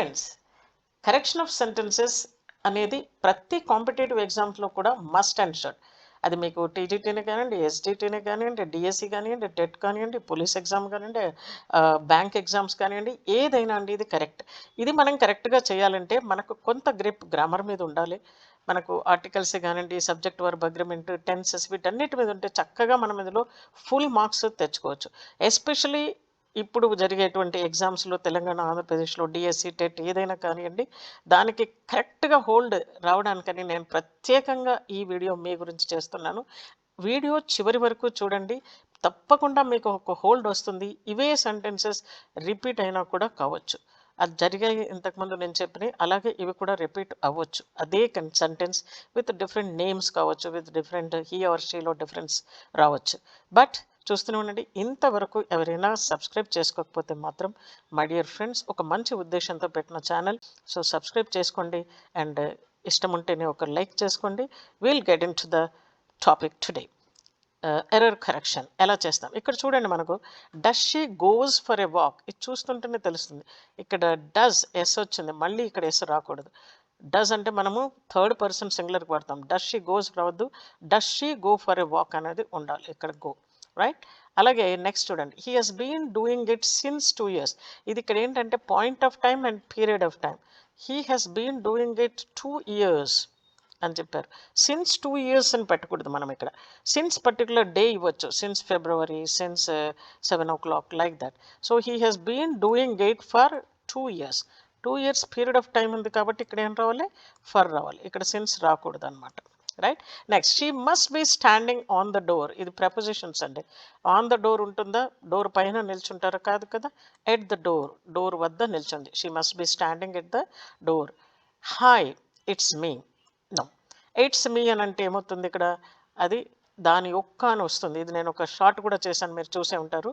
Friends correction of sentences అనేది ప్రతి competitive ఎగ్జామ్స్లో కూడా మస్ట్ అండ్ షుడ్ అది మీకు టీజీటీనే కానివ్వండి ఎస్డిటీనే కానివ్వండి డిఎస్సి కానివ్వండి టెట్ కానివ్వండి పోలీస్ ఎగ్జామ్ కానివ్వండి బ్యాంక్ ఎగ్జామ్స్ కానివ్వండి ఏదైనా అండి ఇది కరెక్ట్ ఇది మనం కరెక్ట్గా చేయాలంటే మనకు కొంత గ్రిప్ గ్రామర్ మీద ఉండాలి. మనకు ఆర్టికల్స్ కానివ్వండి సబ్జెక్ట్ వర్బ్ అగ్రిమెంట్ టెన్సెస్ వీటన్నిటి మీద ఉంటే చక్కగా మనం ఇందులో ఫుల్ మార్క్స్ తెచ్చుకోవచ్చు. ఎస్పెషలీ ఇప్పుడు జరిగేటువంటి ఎగ్జామ్స్లో తెలంగాణ ఆంధ్రప్రదేశ్లో డిఎస్సి టెట్ ఏదైనా కానివ్వండి దానికి కరెక్ట్గా హోల్డ్ రావడానికని నేను ప్రత్యేకంగా ఈ వీడియో మీ గురించి చేస్తున్నాను. వీడియో చివరి వరకు చూడండి. తప్పకుండా మీకు ఒక హోల్డ్ వస్తుంది. ఇవే సెంటెన్సెస్ రిపీట్ అయినా కూడా కావచ్చు. అది జరిగాయి ఇంతకుముందు నేను చెప్పినవి అలాగే ఇవి కూడా రిపీట్ అవ్వచ్చు. అదే సెంటెన్స్ విత్ డిఫరెంట్ నేమ్స్ కావచ్చు విత్ డిఫరెంట్ హీ ఆర్ షీలో డిఫరెన్స్ రావచ్చు. బట్ చూస్తూనే ఉండండి. ఇంతవరకు ఎవరైనా సబ్స్క్రైబ్ చేసుకోకపోతే మాత్రం మై డియర్ ఫ్రెండ్స్ ఒక మంచి ఉద్దేశంతో పెట్టిన ఛానల్. సో సబ్స్క్రైబ్ చేసుకోండి అండ్ ఇష్టం ఉంటేనే ఒక లైక్ చేసుకోండి. Will get in to the topic today error correction ఎలా చేస్తాం? ఇక్కడ చూడండి మనకు does she goes for a walk ఇది చూస్తుంటేనే తెలుస్తుంది. ఇక్కడ డస్ ఎస్ వచ్చింది. మళ్ళీ ఇక్కడ ఎస్ రాకూడదు. డస్ అంటే మనము థర్డ్ పర్సన్ సింగులర్కి వాడతాం. డస్ షీ గోస్ రావద్దు. Does she go for a walk అనేది ఉండాలి. ఇక్కడ గో రైట్ అలాగే నెక్స్ట్ చూడండి. He has been doing it since two years ఇది ఇక్కడ ఏంటంటే point of time and period of time he has been doing it two years అని చెప్పారు. సిన్స్ టూ ఇయర్స్ అని పెట్టకూడదు మనం ఇక్కడ. సిన్స్ పర్టికులర్ డే ఇవ్వచ్చు. Since February since seven o'clock like that so he has been doing it for two years two years period of time ఉంది కాబట్టి ఇక్కడ ఏం రావాలి? ఫర్ రావాలి. ఇక్కడ సిన్స్ రాకూడదు అనమాట right next she must be standing on the door ఇది ప్రపోజిషన్స్ అండి. ఆన్ ద డోర్ ఉంటుందా? డోర్ పైన నిల్చుంటారు? కాదు కదా? ఎట్ ద డోర్ డోర్ వద్ద నిల్చుంది. She must be standing at the door hi it's me no it's me అని అంటే ఏమవుతుంది ఇక్కడ? అది దాని యొక్క అని వస్తుంది. ఇది నేను ఒక షార్ట్ కూడా చేశాను. మీరు చూసే ఉంటారు.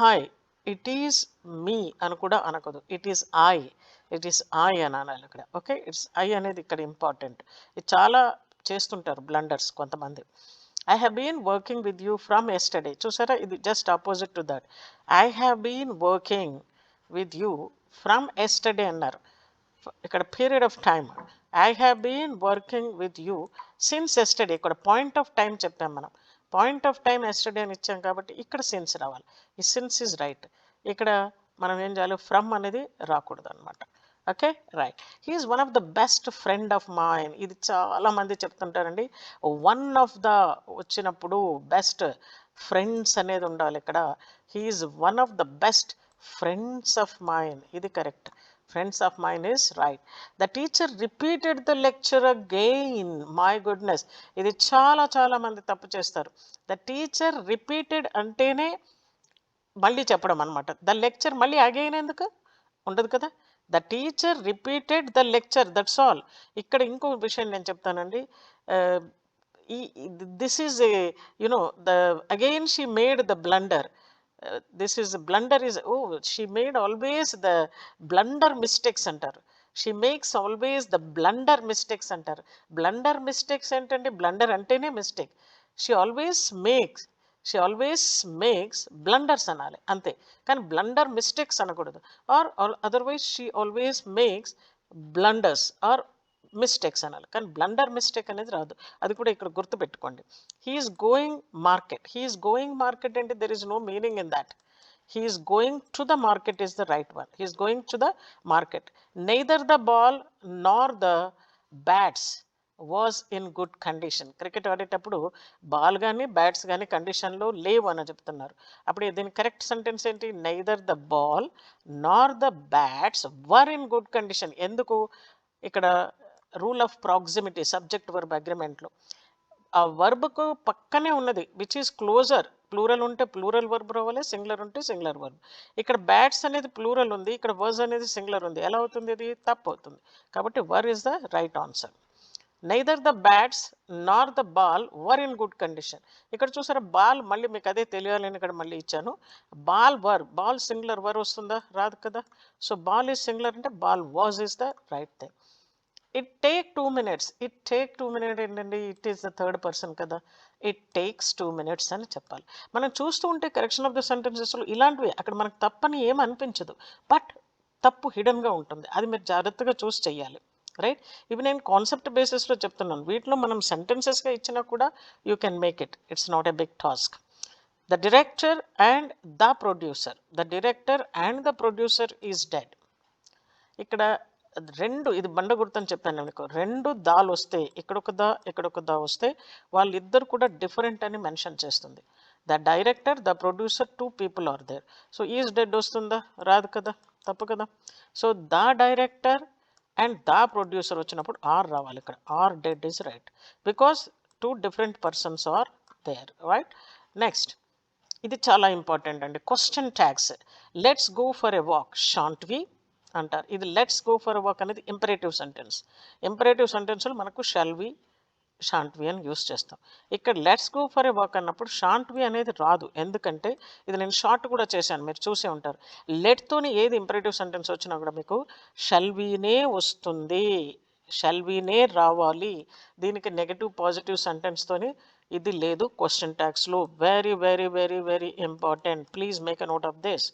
హాయ్ ఇట్ ఈస్ మీ అని కూడా అనకూడదు. It is I it is I అని అనాలి ఇక్కడ. ఓకే ఇట్స్ ఐ అనేది ఇక్కడ ఇంపార్టెంట్ ఇది చాలా చేస్తుంటారు బ్లండర్స్ కొంతమంది. I have been working with you from yesterday చూసారా? ఇది just opposite to that I have been working with you from yesterday అన్నారు. ఇక్కడ period of time I have been working with you since yesterday ఇక్కడ point of time చెప్పాం మనం. Point of time yesterday అని ఇచ్చాం కాబట్టి ఇక్కడ సిన్స్ రావాలి. ఈ సిన్స్ ఇస్ రైట్ ఇక్కడ మనం ఏం చేయాలి? ఫ్రమ్ అనేది రాకూడదు అనమాట okay? Right. He's one of the best friend of mine. ఇది చాలా మంది చెప్తుంటారండి. వన్ ఆఫ్ ద వచ్చినప్పుడు బెస్ట్ ఫ్రెండ్స్ అనేది ఉండాలి ఇక్కడ. He's one of the best friends of mine. ఇది correct. Friends of mine is right. The teacher repeated the lecture again my goodness. ఇది చాలా చాలా మంది తప్పు చేస్తారు. ద టీచర్ రిపీటెడ్ అంటేనే మళ్ళీ చెప్పడం అనమాట ద లెక్చర్ మళ్ళీ అగైన్ ఎందుకు? ఉండదు కదా? The teacher repeated the lecture that's all. ఇక్కడ ఇంకో విషయం నేను చెప్తానండి. ఈ this is you know the again she made the blunder. This is blunder is oh she made always the blunder mistakes అంటారు. She makes always the blunder mistakes అంటారు. Blunder mistakes ఏంటంటే blunder అంటేనే mistake. She always makes she always makes blunders అనాలి అంతే. కానీ blunder mistakes అనకూడదు. Or otherwise she always makes blunders or mistakes అనాలి. కానీ బ్లండర్ మిస్టేక్ అనేది రాదు. అది కూడా ఇక్కడ గుర్తుపెట్టుకోండి. He's going market. He's going market అంటే there is no meaning in that he's going to the market is the right one. He's going to the market. Neither the ball nor the bats was in good condition cricket ఆడేటప్పుడు ball కానీ bats కానీ కండిషన్లో లేవు అని చెప్తున్నారు. అప్పుడు దీని correct sentence ఏంటి? Neither the ball nor the bats were in good condition ఎందుకు? ఇక్కడ rule of proximity subject verb అగ్రిమెంట్లో ఆ వర్బ్కు పక్కనే ఉన్నది విచ్ ఈస్ క్లోజర్ ప్లూరల్ ఉంటే ప్లూరల్ వర్బ్ రావాలి సింగులర్ ఉంటే సింగులర్ వర్బ్ ఇక్కడ బ్యాట్స్ అనేది ప్లూరల్ ఉంది ఇక్కడ వర్స్ అనేది సింగులర్ ఉంది. ఎలా అవుతుంది ఇది? తప్పు అవుతుంది. కాబట్టి were is the right answer neither the bats nor the ball were in good condition ఇక్కడ చూసారా బాల్ మళ్ళీ మీకు అదే తెలియాలని ఇక్కడ మళ్ళీ ఇచ్చాను. Ball were ball singular were వస్తుందా? రాదు కదా. సో బాల్ ఈజ్ సింగులర్ అంటే ball was is the right thing it take two minutes it take two minute ఏంటండి? It is the third person కదా. ఇట్ టేక్స్ టూ మినిట్స్ అని చెప్పాలి. మనం చూస్తూ ఉంటే కరెక్షన్ ఆఫ్ ద సెంటెన్సెస్లో ఇలాంటివి అక్కడ మనకు తప్పని ఏమనిపించదు బట్ తప్పు హిడన్గా ఉంటుంది. అది మీరు జాగ్రత్తగా చూసి చెయ్యాలి. రైట్ ఇవి నేను కాన్సెప్ట్ బేసిస్లో చెప్తున్నాను. వీటిలో మనం సెంటెన్సెస్గా ఇచ్చినా కూడా you can make it it's not a big task the director and the producer the director and the producer is dead ఇక్కడ రెండు ఇది బండ గుర్తని చెప్పాను అనుకో. రెండు దాలు వస్తే ఇక్కడొక దా ఇక్కడొక దా వస్తే వాళ్ళిద్దరు కూడా డిఫరెంట్ అని మెన్షన్ చేస్తుంది. The director the producer two people are there so is dead వస్తుందా? రాదు కదా? తప్పు కదా? So the director and the producer వచ్చినప్పుడు ఆర్ రావాలి ఇక్కడ. Are dead is right. Because two different persons are there right? Next ఇది చాలా ఇంపార్టెంట్ అండి. Question tags. Let's go for a walk shan't we అంటారు. ఇది let's go for a walk అనేది imperative sentence. Imperative సెంటెన్స్లో మనకు షల్ వి షాంట్వి అని use చేస్తాం. ఇక్కడ let's go for a walk అన్నప్పుడు షాంట్వి అనేది రాదు. ఎందుకంటే ఇది నేను షార్ట్ కూడా చేశాను. మీరు చూసే ఉంటారు. లెట్తోని ఏది ఇంపరేటివ్ సెంటెన్స్ వచ్చినా కూడా మీకు షల్వీనే వస్తుంది. షల్వీనే రావాలి. దీనికి నెగటివ్ పాజిటివ్ సెంటెన్స్తోని ఇది లేదు. Question ట్యాక్స్లో very very very very important. Please make a note of this.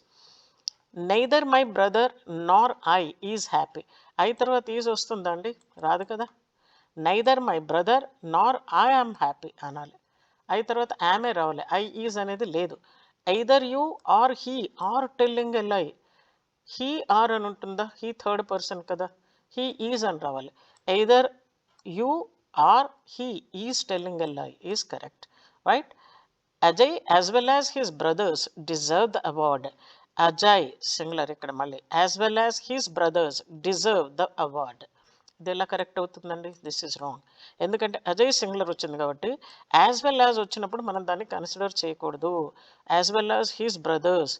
Neither my brother nor I is happy I తర్వాత ఈజ్ వస్తుందండి రాదు కదా? Neither my brother nor I am happy అనాలి. ఐ తర్వాత am రావాలి. I is అనేది లేదు. Either you or he are telling a lie he are అని ఉంటుందా? హీ థర్డ్ పర్సన్ కదా? హీ ఈజ్ అని రావాలి. Either you or he is telling a lie is correct right Ajay as well as his brothers deserve the award Ajay singular ఇక్కడ మళ్ళీ. As well as his brothers deserve the award ఇది ఎలా correct అవుతుందండి? This is wrong. ఎందుకంటే Ajay singular వచ్చింది కాబట్టి as well as వచ్చినప్పుడు మనం దాన్ని కన్సిడర్ చేయకూడదు. As well as his brothers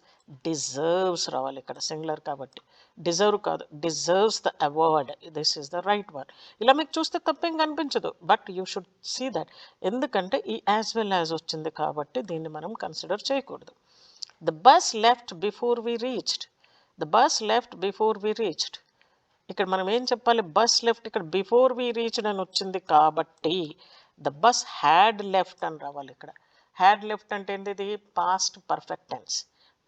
deserves రావాలి ఇక్కడ సింగులర్ కాబట్టి. డిజర్వ్ కాదు deserves the award. This is the right one ఇలా మీకు చూస్తే తప్పేం కనిపించదు. But you should see that. ఎందుకంటే ఈ యాజ్ వెల్ యాజ్ వచ్చింది కాబట్టి దీన్ని మనం కన్సిడర్ చేయకూడదు. The bus left before we reached. The bus left before we reached. ఇక్కడ మనం ఏం చెప్పాలి? బస్ లెఫ్ట్ ఇక్కడ బిఫోర్ వి రీచ్ అని వచ్చింది కాబట్టి ద బస్ హ్యాడ్ లెఫ్ట్ అని రావాలి ఇక్కడ. హ్యాడ్ లెఫ్ట్ అంటే ఏంటిది? Past perfect tense.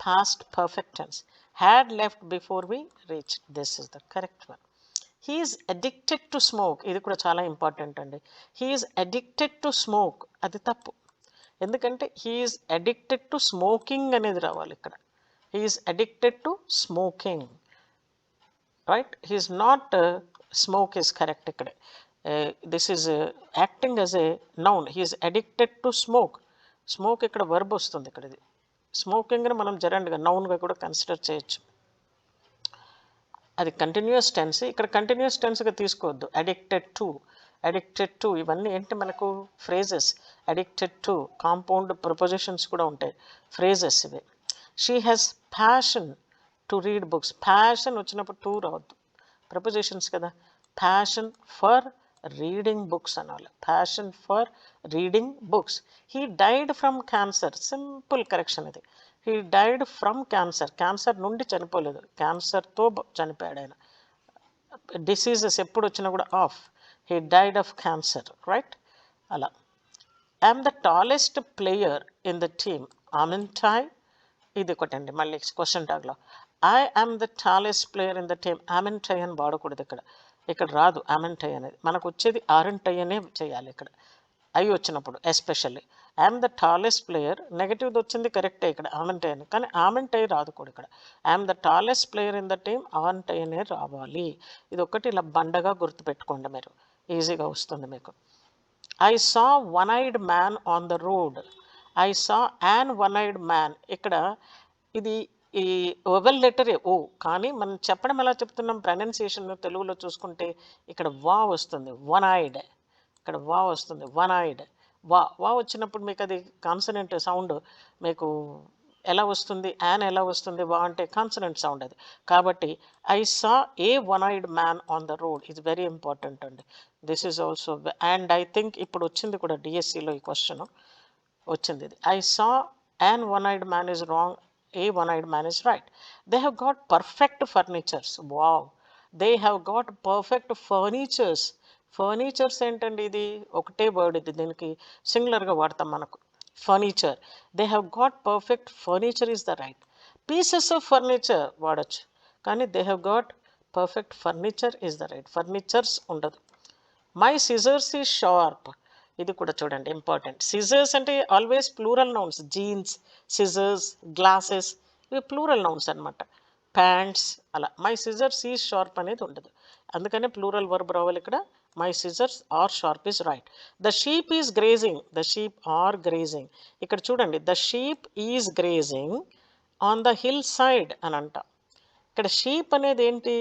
Past perfect tense. Had left before we reach. This is the correct one. He is addicted to smoke. ఇది కూడా చాలా ఇంపార్టెంట్ అండి. He is addicted to smoke. అది తప్పు. ఎందుకంటే హీఈస్ అడిక్టెడ్ టు స్మోకింగ్ అనేది రావాలి ఇక్కడ. He is addicted to smoking. Right? He's not uh, smoke is correct uh, this is uh, acting as a noun. He is addicted to smoke. Smoke ఇక్కడ verb వస్తుంది ఇక్కడ ఇది. స్మోకింగ్ని మనం జరండ్గా నౌన్గా కూడా consider చేయొచ్చు. అది కంటిన్యూస్ టెన్స్ ఇక్కడ కంటిన్యూస్ టెన్స్గా తీసుకోవద్దు. అడిక్టెడ్ టు అడిక్టెడ్ టు ఇవన్నీ ఏంటి మనకు? Phrases addicted to compound prepositions కూడా ఉంటాయి. ఫ్రేజెస్ ఇవి. She has passion to read books passion వచ్చినప్పుడు టూ రావద్దు. ప్రపోజిషన్స్ కదా. ప్యాషన్ ఫర్ రీడింగ్ బుక్స్ అనాలి. Passion for reading books he died from cancer simple correction ఇది. He died from cancer cancer నుండి చనిపోలేదు. క్యాన్సర్తో చనిపోయాడు ఆయన. డిసీజెస్ ఎప్పుడు వచ్చినా కూడా of he died of cancer right అలా. I'm the tallest player in the team amn't I ఇది ఒకటండి. మళ్ళీ question టాగ్లో I am the tallest player in the team amn't I అని వాడకూడదు ఇక్కడ. ఇక్కడ రాదు ఆమెంటై అనేది. మనకు వచ్చేది ఆరెంటై అనే చేయాలి ఇక్కడ. ఐ వచ్చినప్పుడు especially I'm the tallest player negative వచ్చింది కరెక్టే ఇక్కడ ఆమెంటై అని కానీ ఆమెంటై రాదు కూడా ఇక్కడ. I'm the tallest player in the team amn't I అనే రావాలి. ఇది ఒకటి ఇలా బండగా గుర్తుపెట్టుకోండి మీరు. ఈజీగా వస్తుంది మీకు. I saw one eyed man on the road I saw an one eyed man ఇక్కడ ఇది ఈ ఓవెల్ లెటరే ఓ కానీ మనం చెప్పడం ఎలా చెప్తున్నాం? ప్రొనౌన్సియేషన్ తెలుగులో చూసుకుంటే ఇక్కడ వా వస్తుంది. వన్ ఐడ్ ఇక్కడ వా వస్తుంది. వన్ ఐడ్ వా వా వచ్చినప్పుడు మీకు అది కాన్సనెంట్ సౌండ్ మీకు ఎలా వస్తుంది? యాన్ ఎలా వస్తుంది? వా అంటే కాన్సనెంట్ సౌండ్ అది. కాబట్టి I saw a one eyed man on the road. ఇది వెరీ ఇంపార్టెంట్ అండి. This is also and I think ఇప్పుడు వచ్చింది కూడా డిఎస్సిలో ఈ క్వశ్చన్. వచ్చింది ఇది. I saw an one eyed man is wrong a one eyed man is right they have got perfect furnitures wow they have got perfect furnitures furnitures ఏంటండి ఇది? ఒకటే వర్డ్ ఇది దీనికి సింగులర్గా వాడతాం మనకు. Furniture they have got perfect furniture is the right pieces of furniture వాడచ్చు. కానీ they have got perfect furniture is the right furnitures ఉండదు. మై సిజర్స్ ఈజ్ షార్ప్ ఇది కూడా చూడండి ఇంపార్టెంట్ సిజర్స్ అంటే always plural nouns jeans scissors glasses ఇవి plural nouns అనమాట pants అలా. మై సిజర్స్ ఈ షార్ప్ అనేది ఉండదు. అందుకనే ప్లూరల్ వర్బ్ రావాలి ఇక్కడ. My scissors are sharp is right the sheep is grazing the sheep are grazing ఇక్కడ చూడండి the sheep is grazing on the hill side అని అంట. ఇక్కడ షీప్ అనేది ఏంటి?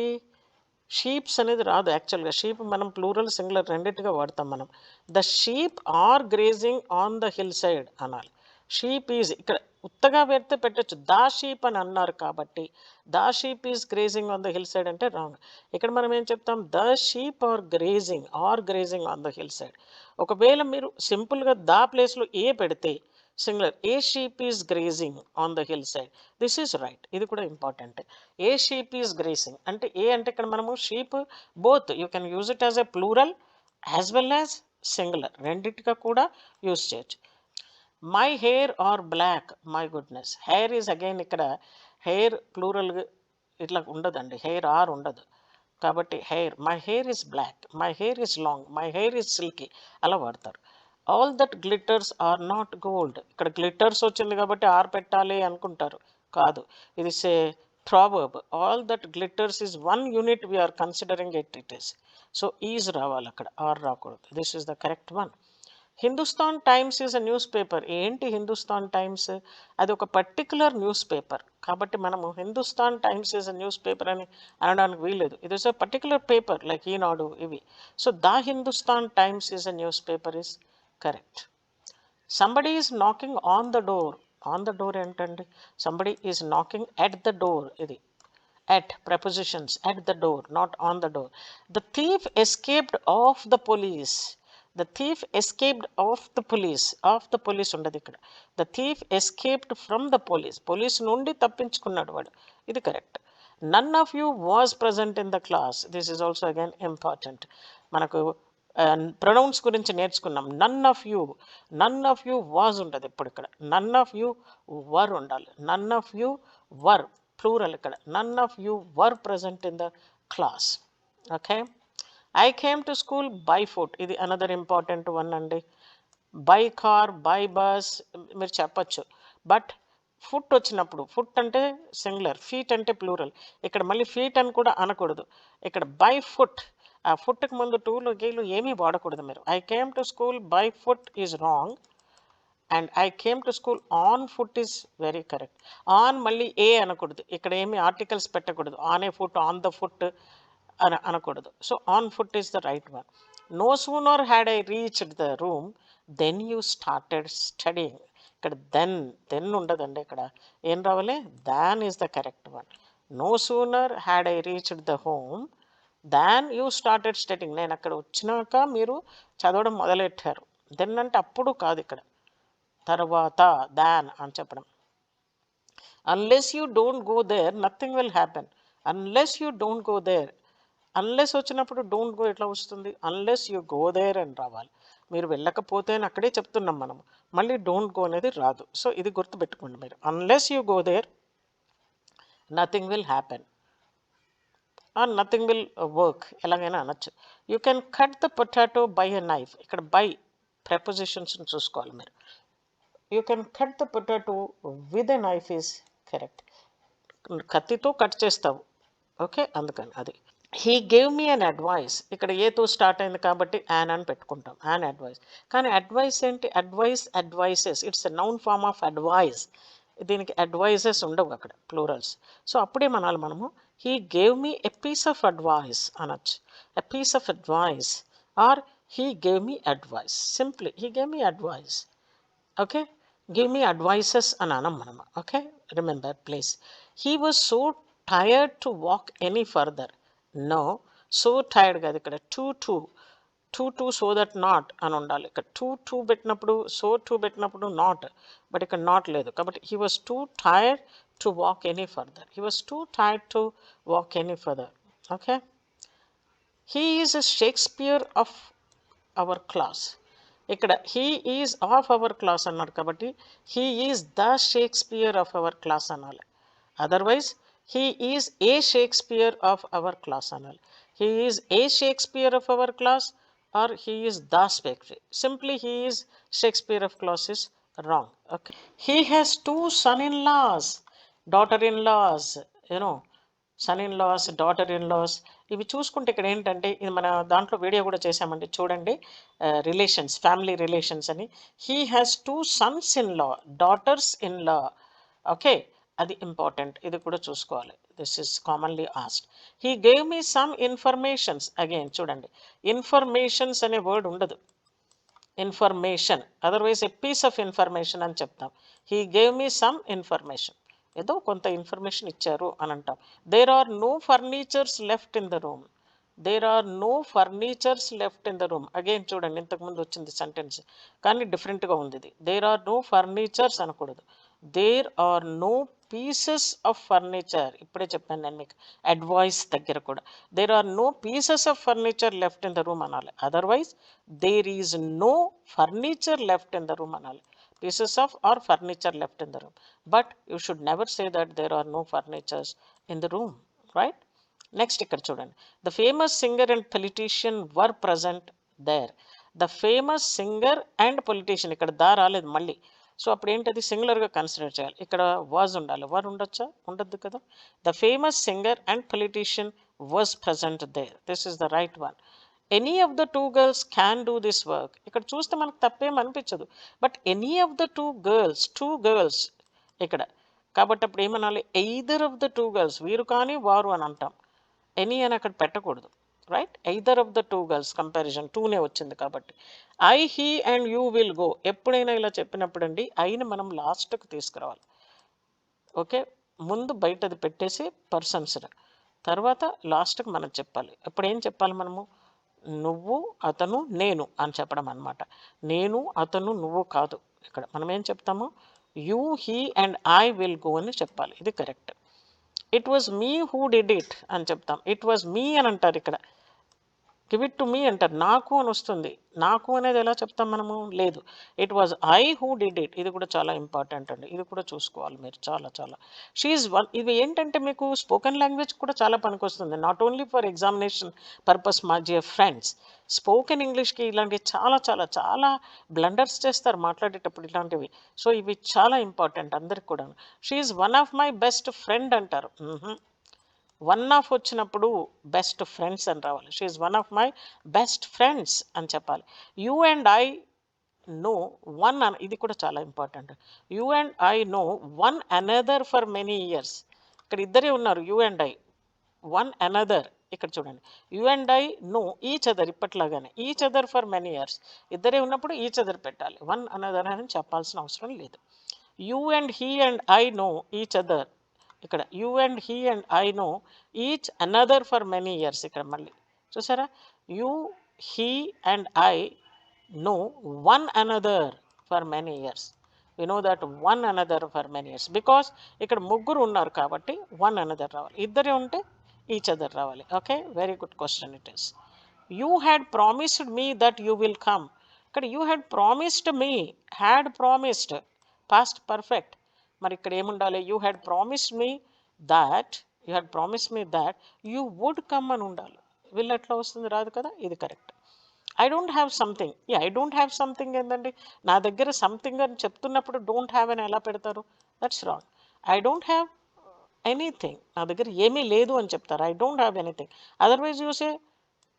షీప్స్ అనేది రాదు యాక్చువల్గా. షీప్ మనం ప్లూరల్ సింగులర్ రెండింటిగా వాడతాం మనం. The sheep are grazing on the hill side అనాలి. షీప్ ఈజ్ ఇక్కడ ఉత్తగా పెడితే పెట్టచ్చు. దా షీప్ అని అన్నారు కాబట్టి the sheep is grazing on the hill side అంటే రాంగ్. ఇక్కడ మనం ఏం చెప్తాం? The sheep are grazing are grazing on the hill side ఒకవేళ మీరు సింపుల్గా దా ప్లేస్లో ఏ పెడితే similar a sheep is grazing on the hill side this is right ఇది కూడా important a sheep is grazing అంటే ఏ అంటే ఇక్కడ మనము sheep both you can use it as a plural as well as singular రెండింటిగా కూడా use చేయొచ్చు. My hair are black my goodness hair is again ఇక్కడ hair plural ఇట్లా ఉండదండి. Hair are ఉండదు. కాబట్టి hair my hair is black my hair is long my hair is silky అలా వాడతారు. All that glitters are not gold ఇక్కడ glitters వచ్చింది కాబట్టి ఆర్ పెట్టాలి అనుకుంటారు. కాదు. ఇది say proverb all that glitters is one unit we are considering it it is so is రావాలి అక్కడ. ఆర్ రాకూడదు. This is the correct one Hindustan Times is a newspaper ఏంటి హిందుస్థాన్ టైమ్స్ అది ఒక పర్టికులర్ న్యూస్ పేపర్ కాబట్టి మనము Hindustan Times is a newspaper అని అనడానికి వీలేదు ఇది is a particular paper like Eenadu ఇవి. So the Hindustan Times is a newspaper is correct. Somebody is knocking on the door on the door ఏంటండి? Somebody is knocking at the door ఇది at prepositions at the door not on the door the thief escaped of the police the thief escaped of the police of the police ఉండదు ఇక్కడ. The thief escaped from the police police నుండి తప్పించుకున్నాడు వాడు. ఇది correct. None of you was present in the class this is also again important మనకు pronouns గురించి నేర్చుకున్నాం. None of you none of you was ఉండదు ఇప్పుడు ఇక్కడ. నన్ ఆఫ్ యూ వర్ ఉండాలి. None of you were plural ఇక్కడ. None of you were present in the class okay I came to school by foot ఇది another important one అండి. By car by bus మీరు చెప్పచ్చు. But foot వచ్చినప్పుడు foot అంటే singular feet అంటే plural ఇక్కడ మళ్ళీ ఫీట్ అని కూడా అనకూడదు. ఇక్కడ బై ఫుట్ ఆ ఫుట్కి ముందు టూలు గీలు ఏమీ వాడకూడదు మీరు. I came to school by foot is wrong and I came to school on foot is very correct on మళ్ళీ ఏ అనకూడదు. ఇక్కడ ఏమి ఆర్టికల్స్ పెట్టకూడదు. On a foot on the foot అని అనకూడదు. So on foot is the right one no sooner had I reached the room then you started studying ఇక్కడ then then ఉండదండి ఇక్కడ. ఏం రావాలి? Than is the correct one no sooner had I reached the home than you started studying నేను అక్కడ వచ్చినాక మీరు చదవడం మొదలెట్టారు. దెన్ అంటే అప్పుడు కాదు ఇక్కడ. తర్వాత దాన్ అని చెప్పడం. Unless you don't go there nothing will happen unless you don't go there unless వచ్చినప్పుడు డోంట్ గో ఎట్లా వస్తుంది? అన్లెస్ యూ గో దేర్ అని రావాలి. మీరు వెళ్ళకపోతే అని అక్కడే చెప్తున్నాం మనం మళ్ళీ డోంట్ గో అనేది రాదు. సో ఇది గుర్తుపెట్టుకోండి మీరు. Unless you go there nothing will happen or nothing will work ఎలాగైనా అనొచ్చు. You can cut the potato by a knife ఇక్కడ బై ప్రపోజిషన్స్ని చూసుకోవాలి మీరు. You can cut the potato with a knife is correct కత్తితో కట్ చేస్తావు. Okay అందుకని అది. He gave me an advice ఇక్కడ ఏతో స్టార్ట్ అయింది కాబట్టి యాన్ అని పెట్టుకుంటాం. యాన్ అడ్వైస్ కానీ అడ్వైస్ ఏంటి? Advice advices it's a noun form of advice దీనికి అడ్వైజెస్ ఉండవు అక్కడ. ప్లూరల్స్ సో అప్పుడే మనాలి మనము. he gave me a piece of advice అనొచ్చు a piece of advice or he gave me advice simply he gave me advice okay give me advices అని అనం మనం okay remember please he was so tired to walk any further no so tired కాదు ఇక్కడ too too too too so that not అని ఉండాలి ఇక్కడ too too పెట్టినప్పుడు so two పెట్టినప్పుడు నాట్ బట్ ఇక్కడ నాట్ లేదు కాబట్టి he was too tired To walk any further he was too tired to walk any further okay he is a Shakespeare of our class ఇక్కడ he is of our class అన్నారు కాబట్టి he is the Shakespeare of our class అనాలి. Otherwise he is a Shakespeare of our class అనాలి. He is a Shakespeare of our class or he is the స్పేక్టరీ simply he is Shakespeare of class is wrong okay he has two son in laws daughter in laws you know son in laws daughter in laws ఇవి చూసుకుంటే ఇక్కడ ఏంటంటే ఇది మన దాంట్లో video కూడా చేసామండి చూడండి రిలేషన్స్ ఫ్యామిలీ రిలేషన్స్ అని. He has two sons in law daughters in law okay అది ఇంపార్టెంట్ ఇది కూడా చూసుకోవాలి. This is commonly asked he gave me some informations again చూడండి ఇన్ఫర్మేషన్స్ అనే వర్డ్ ఉండదు. Information otherwise a piece of information అని చెప్తాం. He gave me some information ఏదో కొంత ఇన్ఫర్మేషన్ ఇచ్చారు అని అంటాం. There are no furnitures left in the room there are no furnitures left in the room again చూడండి ఇంతకుముందు వచ్చింది సెంటెన్స్ కానీ డిఫరెంట్గా ఉంది ఇది. దేర్ ఆర్ నో ఫర్నిచర్స్ అనకూడదు. There are no pieces of furniture ఇప్పుడే చెప్పాను నేను మీకు. అడ్వైస్ దగ్గర కూడా. There are no pieces of furniture left in the room అనాలి. Otherwise there is no furniture left in the room అనాలి. Pieces of or furniture left in the room. But you should never say that there are no furnitures in the room right? Next ఇక్కడ చూడండి the famous singer and politician were present there the famous singer and politician ఇక్కడ దా రాలేదు మళ్ళీ so అప్పుడు ఏంటది సింగులర్గా consider చేయాలి ఇక్కడ was ఉండాలి వర్ ఉండొచ్చా ఉండద్దు కదా the famous singer and politician was present there this is the right one any of the two girls can do this work ఇక్కడ చూస్తే మనకు తప్పేం అనిపించదు. But any of the two girls two girls ఇక్కడ. కాబట్టి అప్పుడు ఏమనాలి either of the two girls వీరు కానీ వారు అని అంటాం. ఎనీ అని అక్కడ పెట్టకూడదు. Right either of the two girls comparison టూనే వచ్చింది కాబట్టి. I he and you will go ఎప్పుడైనా ఇలా చెప్పినప్పుడండి ఐని మనం లాస్ట్కి తీసుకురావాలి. ఓకే ముందు బయటది పెట్టేసి పర్సన్స్ తర్వాత లాస్ట్కి మనం చెప్పాలి. ఇప్పుడు ఏం చెప్పాలి మనము? నువ్వు అతను నేను అని చెప్పడం అనమాట నేను అతను నువ్వు కాదు. ఇక్కడ మనం ఏం చెప్తాము? You he and I will go అని చెప్పాలి. ఇది correct. It was me who did it అని చెప్తాం. ఇట్ వాజ్ మీ అని అంటారు ఇక్కడ. గివ్ ఇట్ టు మీ అంటారు. నాకు అని వస్తుంది. నాకు అనేది ఎలా చెప్తాం మనము? లేదు. It was I who did it ఇది కూడా చాలా ఇంపార్టెంట్ అండి. ఇది కూడా చూసుకోవాలి మీరు. చాలా చాలా. షీఈ్ వన్ ఇవి ఏంటంటే మీకు స్పోకెన్ లాంగ్వేజ్ కూడా చాలా పనికొస్తుంది. Not only for examination purpose మా జియర్ ఫ్రెండ్స్ స్పోకెన్ ఇంగ్లీష్కి ఇలాంటివి చాలా చాలా చాలా బ్లండర్స్ చేస్తారు మాట్లాడేటప్పుడు ఇలాంటివి. సో ఇవి చాలా ఇంపార్టెంట్ అందరికి కూడా she's one of my best friend అంటారు. వన్ ఆఫ్ వచ్చినప్పుడు బెస్ట్ ఫ్రెండ్స్ అని రావాలి. She's one of my best friends అని చెప్పాలి. You and I know one an ఇది కూడా చాలా important. You and I know one another for many years. ఇక్కడ ఇద్దరే ఉన్నారు you and I. One another ఇక్కడ చూడండి. You and I know each other ఇప్పట్లాగానే. Each other for many years. ఇద్దరే ఉన్నప్పుడు ఈచ్ అదర్ పెట్టాలి. వన్ అనదర్ అని చెప్పాల్సిన అవసరం లేదు. You and he and I know each other. ఇక్కడ you and he and I know each another for many years ఇక్కడ మళ్ళీ. చూసారా? You he and I know one another for many years. We know that one another for many years because ఇక్కడ ముగ్గురు ఉన్నారు కాబట్టి one another రావాలి. ఇద్దరే ఉంటే ఈచ్ అదర్ రావాలి. Okay very good question it is you had promised me that you will come ఇక్కడ you had promised me had promised past perfect మరి ఇక్కడ ఏముండాలి you had promised me that you had promise me that you would come అని ఉండాలి. వీళ్ళు ఎట్లా వస్తుంది? రాదు కదా? ఇది correct. I don't have something ఈ ఐ డోంట్ హ్యావ్ సంథింగ్ ఏంటండి నా దగ్గర సంథింగ్ అని చెప్తున్నప్పుడు డోంట్ హ్యావ్ అని ఎలా పెడతారు? That's wrong I don't have anything నా దగ్గర ఏమీ లేదు అని చెప్తారు. I don't have anything otherwise you say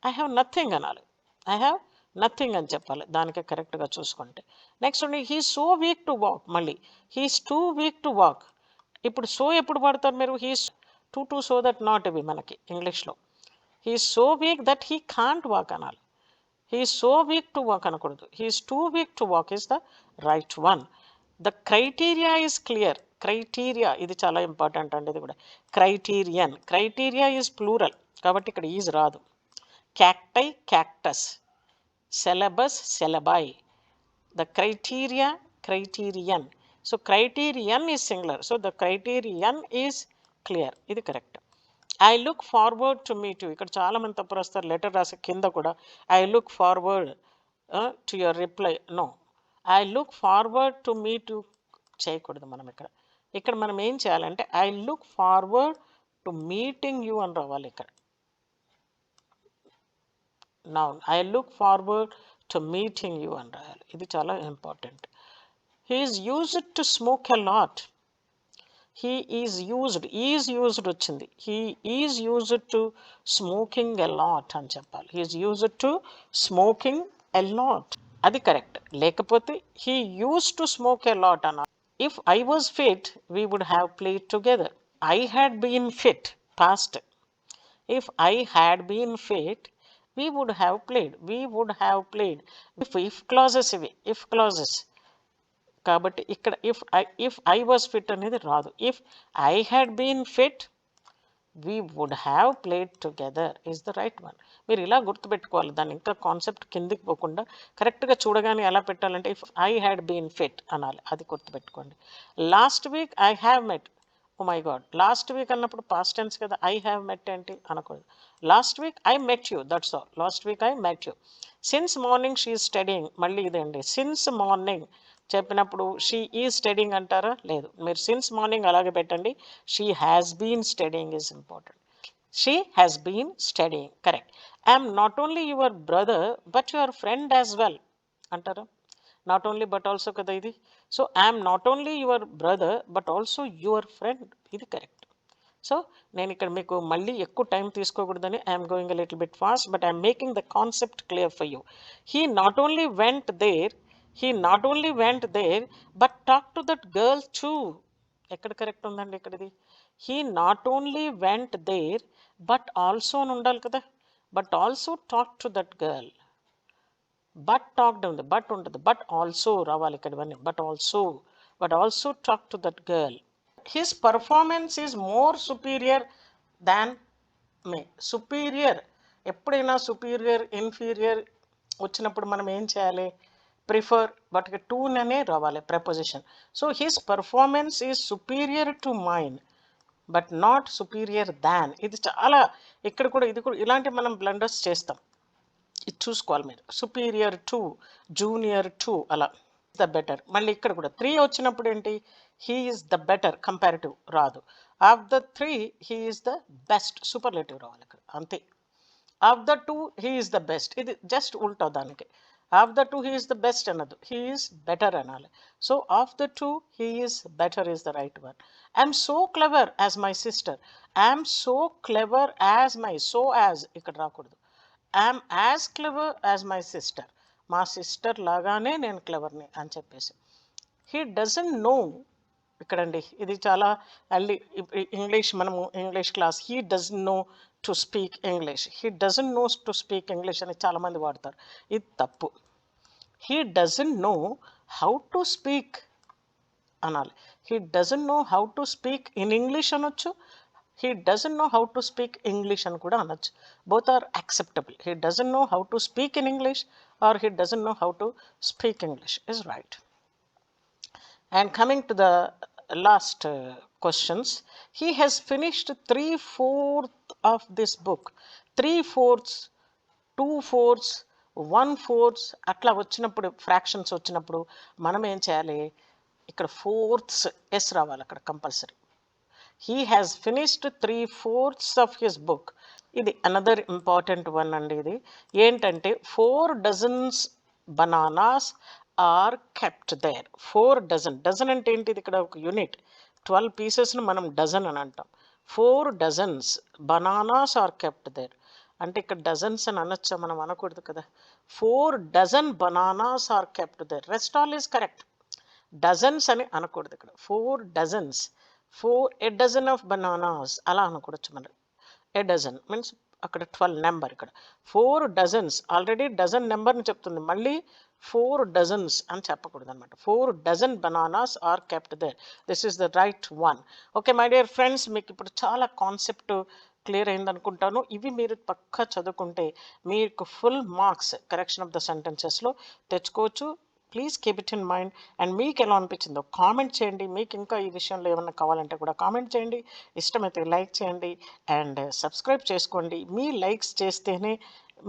I have nothing అనాలి. ఐ హ్యావ్ నథింగ్ అని చెప్పాలి. దానికి కరెక్ట్గా చూసుకుంటే. నెక్స్ట్ ఉండి he so weak to walk మళ్ళీ. He's too weak to walk ఇప్పుడు సో ఎప్పుడు పడతారు మీరు? He's too too so that not ఇవి మనకి ఇంగ్లీష్లో. He so weak that he can't walk అనాలి. He so weak to walk అనకూడదు. He's too weak to walk is the right one the criteria is clear criteria ఇది చాలా important అండి ఇది కూడా. క్రైటీరియన్ క్రైటీరియా ఈజ్ ప్లూరల్ కాబట్టి ఇక్కడ is రాదు. Cacti cactus syllabus syllabi the criteria criterion so criterion is singular so the criterion is clear ఇది correct I look forward to meet you ఇక్కడ చాలా మంది తప్పు రాస్తారు. లెటర్ రాసే కింద కూడా. I look forward to your reply no I look forward to meet you చేయకూడదు మనం ఇక్కడ. ఇక్కడ మనం ఏం చేయాలంటే I look forward to meeting you అని రావాలి ఇక్కడ. Noun I look forward to meeting you అని రాయాలి ఇది చాలా important he's used to smoke a lot he is used is used వచ్చింది. He is used to smoking a lot అని చెప్పాలి. He's used to smoking a lot అది correct లేకపోతే he use to smoke a lot అన్న. If I was fit we would have played together I had been fit past if I had been fit we would have played we would have played if if clauses ఇవి if clauses కాబట్టి ఇక్కడ if I if I was fit అనేది రాదు. If I had been fit we would have played together is the right one మీరు ఇలా గుర్తుపెట్టుకోవాలి. దాన్ని ఇంకా కాన్సెప్ట్ కిందికి పోకుండా కరెక్ట్గా చూడగానే ఎలా పెట్టాలంటే if I had been fit అనాలి. అది గుర్తుపెట్టుకోండి. Last week I have met oh my god last week అన్నప్పుడు పాస్ట్ టెన్స్ కదా ఐ హ్యావ్ మెట్ ఏంటి అనకూడదు. Last week I met you that's all last week I met you since morning she studying మళ్ళీ ఇదండి since morning చెప్పినప్పుడు she is studying అంటారా? లేదు. మీరు సిన్స్ మార్నింగ్ అలాగే పెట్టండి. She has been studying is important she has been studying correct I'm not only your brother but your friend as well అంటారా? Not only but also కదా ఇది. So I'm not only your brother but also your friend ఇది correct so నేను ఇక్కడ మీకు మళ్ళీ ఎక్కువ time తీసుకోకూడదని I'm going a little bit fast but I'm making the concept clear for you he not only went there he not only went there but talk to that girl చూ ఎక్కడ correct ఉందండి ఇక్కడిది? He not only went there but also అని ఉండాలి కదా. But also talk to that girl but talked ఉంది but ఉంటుంది but also రావాలి ఇక్కడ ఇవన్నీ. But also but also talk to that girl his performance is more superior than me superior ఎప్పుడైనా superior inferior వచ్చినప్పుడు మనం ఏం చేయాలి? ప్రిఫర్ బట్ టూన్ అనే రావాలి. Preposition so his performance is superior to mind but not superior than ఇది చాలా ఇక్కడ కూడా ఇది కూడా ఇలాంటి మనం బ్లండర్స్ చేస్తాం. ఇది చూసుకోవాలి మీరు. సుపీరియర్ టు జూనియర్ టు అలా. ద బెటర్ మళ్ళీ ఇక్కడ కూడా త్రీ వచ్చినప్పుడు ఏంటి? He is the better comparative రాదు. Of the three he is the best superlative రావాలి ఇక్కడ. అంతే. Of the two he's the best ఇది జస్ట్ ఉల్టా దానికి. Of the two he's the best అనదు హీ బెటర్ అనాలి. So of the two he is better is the right one I'm so clever as my sister I'm so clever as my so as ఇక్కడ రాకూడదు. I'm as clever as my sister. మా sister లాగానే నేను క్లెవర్ని అని చెప్పేసి. He doesn't know ఇక్కడండి ఇది చాలా అల్లి ఇంగ్లీష్ మనము English class. He doesn't know to speak English. He doesn't know to speak English అని చాలామంది వాడతారు. ఇది తప్పు. He doesn't know how to speak అనాలి. He doesn't know how to speak in English అనొచ్చు he doesn't know how to speak English అని కూడా అనొచ్చు. Both are acceptable he doesn't know how to speak in English or he doesn't know how to speak English is right and coming to the last uh, questions, he has finished three fourths of this book. Three fourths, two fourths one fourths అట్లా వచ్చినప్పుడు fractions వచ్చినప్పుడు మనం ఏం చేయాలి? ఇక్కడ fourths yes రావాలి అక్కడ compulsory he has finished three fourths of his book ఇది అనదర్ ఇంపార్టెంట్ వన్ అండి ఇది. ఏంటంటే four dozens bananas are kept there four dozen dozen అంటే ఏంటిది ఇక్కడ ఒక యూనిట్ ట్వెల్వ్ పీసెస్ని మనం డజన్ అని అంటాం. Four dozens bananas are kept there అంటే ఇక్కడ డజన్స్ అని అనొచ్చా? మనం అనకూడదు కదా. Four dozen bananas are kept there rest all is correct dozens అని అనకూడదు ఇక్కడ. Four dozens four a dozen of bananas అలా అనుకోవచ్చు మనం. ఎ డజన్ మీన్స్ అక్కడ ట్వెల్వ్ నెంబర్ ఇక్కడ. ఫోర్ డజన్స్ ఆల్రెడీ డజన్ నెంబర్ని చెప్తుంది. మళ్ళీ ఫోర్ డజన్స్ అని చెప్పకూడదు అనమాట four dozen bananas are kept there this is the right one okay my dear friends మీకు ఇప్పుడు చాలా కాన్సెప్ట్ క్లియర్ అయింది అనుకుంటాను ఇవి మీరు పక్కా చదువుకుంటే మీకు full marks correction of the సెంటెన్సెస్లో తెచ్చుకోవచ్చు. Please keep it in mind and మీకు ఎలా అనిపించిందో కామెంట్ చేయండి. మీకు ఇంకా ఈ విషయంలో ఏమైనా కావాలంటే కూడా కామెంట్ చేయండి. ఇష్టమైతే లైక్ చేయండి. అండ్ సబ్స్క్రైబ్ చేసుకోండి. మీ లైక్స్ చేస్తేనే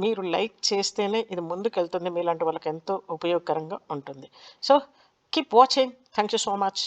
మీరు లైక్ చేస్తేనే ఇది ముందుకెళ్తుంది. మీలాంటి వాళ్ళకి ఎంతో ఉపయోగకరంగా ఉంటుంది. So keep watching thank you so much